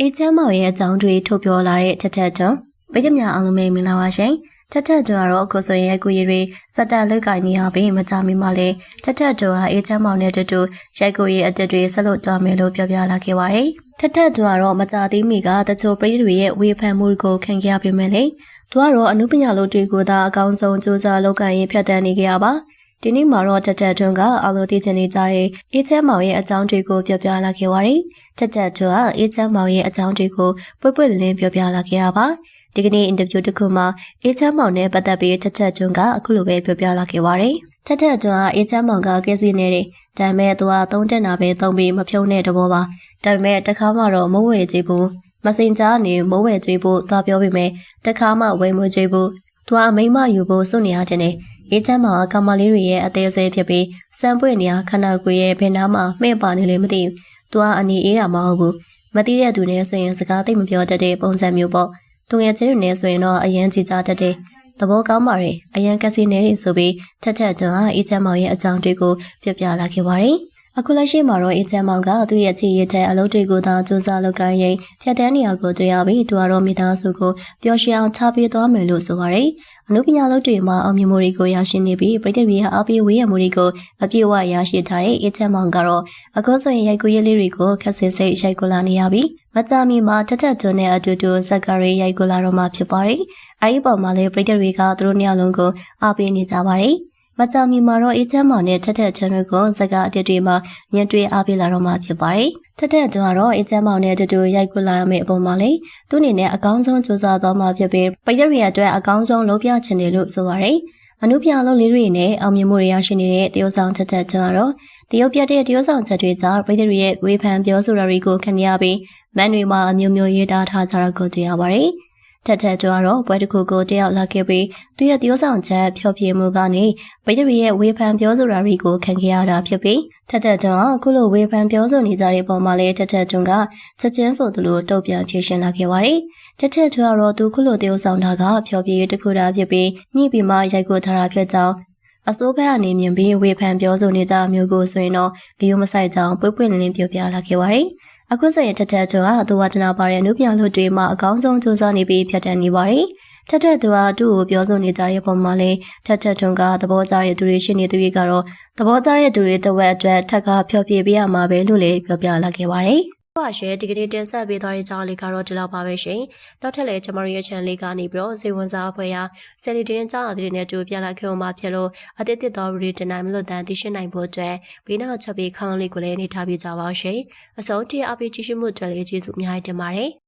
အေးချမ်းမောင်ရဲ့အကြောင်းတွေထုတ်ပြောလာတဲ့ထက်ထက်တွန်းဗိဒ္ဓမြအားလုံးပဲမင်္ဂလာပါရှင်ထက်ထက်တွန်းကတော့အခုဆိုရင်အခုရီတွေစက်တလုတ်ကိုင်းနေရပြီးမကြမီမှလည်းထက်ထက်တွန်းဟာအေးချမ်းမောင်နဲ့တူတူရိုက်ကိုရီအတက်တွေဆက်လို့ကြမယ်လို့ပြောပြလာခဲ့ပါတယ်ထက်ထက်တွန်းကတော့မကြသေးမီကတချို့ပြည်သူတွေရဲ့ဝေဖန်မှုကိုခံခဲ့ရပေမဲ့လေသူကတော့အမှုပညာလို့တွေကိုသာအကောင်းဆုံးစူးစမ်းလုပ်ကိုင်ရေးဖြတ်တန်းနေကြရပါ ဒီနေ့မှာတော့တက်တက်ထွန်းကအလိုသိချင်နေကြတဲ့အေးချမ်းမောင်ရဲ့အကြောင်းတွေကိုပြောပြလာခဲ့ပါတယ်။တက်တက်ထွန်းကအေးချမ်းမောင်ရဲ့အကြောင်းတွေကိုပွတ်ပွတ်လင်းလင်းပြောပြလာခဲ့တာပါ။ဒီကနေ့အင်တာဗျူးတစ်ခုမှာအေးချမ်းမောင်နဲ့ပတ်သက်ပြီးတက်တက်ထွန်းကအခုလိုပဲပြောပြလာခဲ့ပါတယ်။တက်တက်ထွန်းကအေးချမ်းမောင်ကကဲစီနေတယ်။ဒါပေမဲ့သူကသုံးတက်တာပဲသုံးပြီးမဖြုံးတဲ့တဘောပါ။ဒါပေမဲ့တခါမှတော့မဝဲကြည့်ဘူး။မစင်ကြားနေမဝဲကြည့်ဖို့သွားပြောပြီးမယ်။တခါမှဝဲမကြည့်ဘူး။သူကမိမယူဖို့စွန့်နေရတဲ့ အေးချမ်းမှာကမလေးတွေရဲ့အသေးစိတ်ဖြစ်ပြီးစံပွင့်နေရခန္ဓာကိုယ်ရဲ့ဘယ်နားမှာမှဲ့ပါနေလဲမသိဘူး။သူကအနီအေးတာမဟုတ်ဘူး။မသိတဲ့သူနဲ့ဆိုရင်စကားသိမပြောတတ်တဲ့ပုံစံမျိုးပေါ့။သူငယ်ချင်းတွေနဲ့ဆိုရင်တော့အရန်ကြည်ကြတတ်တယ်။သဘောကောင်းပါရဲ့။အရန်ကစီနေနေဆိုပြီးထက်ထက်တွန်းဟာအေးချမ်းမောင်ရဲ့အကြောင်းတွေကိုပြပြလာခဲ့ပါတယ်။ အခုလက်ရှိမှာတော့အေးချမ်းမောင်ကသူ့ရဲ့ချီရတဲ့အလုပ်တွေကိုသာစူးစမ်းလုပ်ကိုင်းရင်ဖြတ်တန်းနေရာကိုတွေ့ရပြီးသူကတော့မိသားစုကိုပျော်ရွှင်အောင်ချပေးသွားမယ်လို့ဆိုပါတယ်။အနုပညာလုပ်တွေမှာအောင်မြင်မှုတွေကိုရရှိနေပြီးပြည်သူတွေဟာအပြည့်ဝရမှုတွေကိုအပြည့်အဝရရှိထားတဲ့အေချမ်းမောင်ကတော့အခုဆိုရင်ရိုက်ကူးရလေးတွေကိုခက်ဆစ်စိတ်ရိုက်ကူလာနေရပြီးမကြမီမှာတထက်တွန်းနဲ့အတူတူဇက်ကရီရိုက်ကူလာတော့မှဖြစ်ပါတယ်။အဲဒီပေါ်မှာလည်းပြည်သူတွေကသူတို့နှစ်ယောက်လုံးကိုအားပေးနေကြပါတယ်။ မကြမီမှာတော့အေချမ်းမောင်နဲ့ထက်ထက်ချန်တို့ကိုဇက်ကအတစ်တွေမှာညှင်တွေ့အားပေးလာတော့မှဖြစ်ပါတယ်။ထက်ထက်တို့ကတော့အေချမ်းမောင်နဲ့အတူတူရိုက်ကူလာရမယ့်အပေါ်မှာလေသူ့အနေနဲ့အကောင်းဆုံးစူးစမ်းသွားမှာဖြစ်ပြီးပြည်သူတွေအတွက်အကောင်းဆုံးလုပ်ပြချင်တယ်လို့ဆိုပါတယ်။အနုပြလုံးလေးတွေနဲ့အောင်မြင်မှုတွေရရှိနေတဲ့တရုတ်ဆောင်ထက်ထက်တို့ကတော့တရုတ်ပြတဲ့တရုတ်ဆောင်ချက်တွေကြောင့်ပြည်သူတွေရဲ့ဝေဖန်ပြောဆိုတာတွေကိုခံရပြီးမန်တွေမှာအမျိုးမျိုးရေးသားထားကြတာကိုတွေ့ရပါတယ်။ ထက်ထက်တို့ကတော့ပွဲတစ်ခုကိုတယောက်လာခဲ့ပြီးသူရဲ့တရုတ်ဆောင်ချက်ဖျော်ဖြေမှုကနေပြည်သူတွေရဲ့ဝေဖန်ပြောဆိုတာတွေကိုခံခဲ့ရတာဖြစ်ပြီးထက်ထက်တို့ကအခုလိုဝေဖန်ပြောဆိုနေကြတဲ့ပုံမှာလည်းထက်ထက်တို့ကချက်ချင်းဆိုသလိုတုတ်ပြန်ဖြေရှင်းလာခဲ့ပါတယ်။ထက်ထက်တို့ကတော့သူခုလိုတရုတ်ဆောင်တာကဖျော်ဖြေတစ်ခုတာဖြစ်ပြီးညှိပြီးမှရိုက်ကိုထားတာဖြစ်ကြောင်းအစိုးဘက်အနေမြင်ပြီးဝေဖန်ပြောဆိုနေကြတာမျိုးကိုဆိုရင်တော့လီယိုမဆိုင်ကြောင်ပွေ့ပွေ့လင်းလင်းပြောပြလာခဲ့ပါတယ်။ အခုဆိုရင်ထက်ထက်သူကသူဝတနာပါတဲ့နုပြလို့တွေမှာအကောင်းဆုံးစူးစမ်းနေပြီးဖြတ်တန်းနေပါတယ်ထက်ထက်သူကသူ့ကိုပြောဆိုနေကြတဲ့ပုံမှာလဲထက်ထက်ထွန်းကသဘောကျတဲ့သူတွေရှိနေသူတွေကတော့သဘောကျတဲ့သူတွေတဝက်အတွက်ထက်ကဖျော်ဖြေပေးရမှာပဲလို့လည်းပြောပြလာခဲ့ပါတယ် ပါရှယ်ဒီကနေ့တင်ဆက်ပေးသွားတဲ့ကြောင်းလေးကတော့ဒီလောက်ပါပဲရှင်။နောက်ထပ်လည်းကျမတို့ရဲ့ channel လေးကနေပြီးတော့စေဝန်စားအဖွဲ့ရာဆယ်လီတင်းကြောင်းအသစ်နဲ့ကြိုပြန်လာခဲ့အောင်မှာဖြစ်လို့အသစ်တစ်တော်ရီတင်နိုင်မလို့တန်သိရှိနိုင်ဖို့အတွက်ဘေးနောက်ချက်ပြီးခေါင်းလေးကိုလည်းနေထားပြကြပါရှင်။အစုံတိအပိကြည့်ရှုမှုအတွက်လည်းကျေးဇူးအများကြီးတင်ပါတယ်။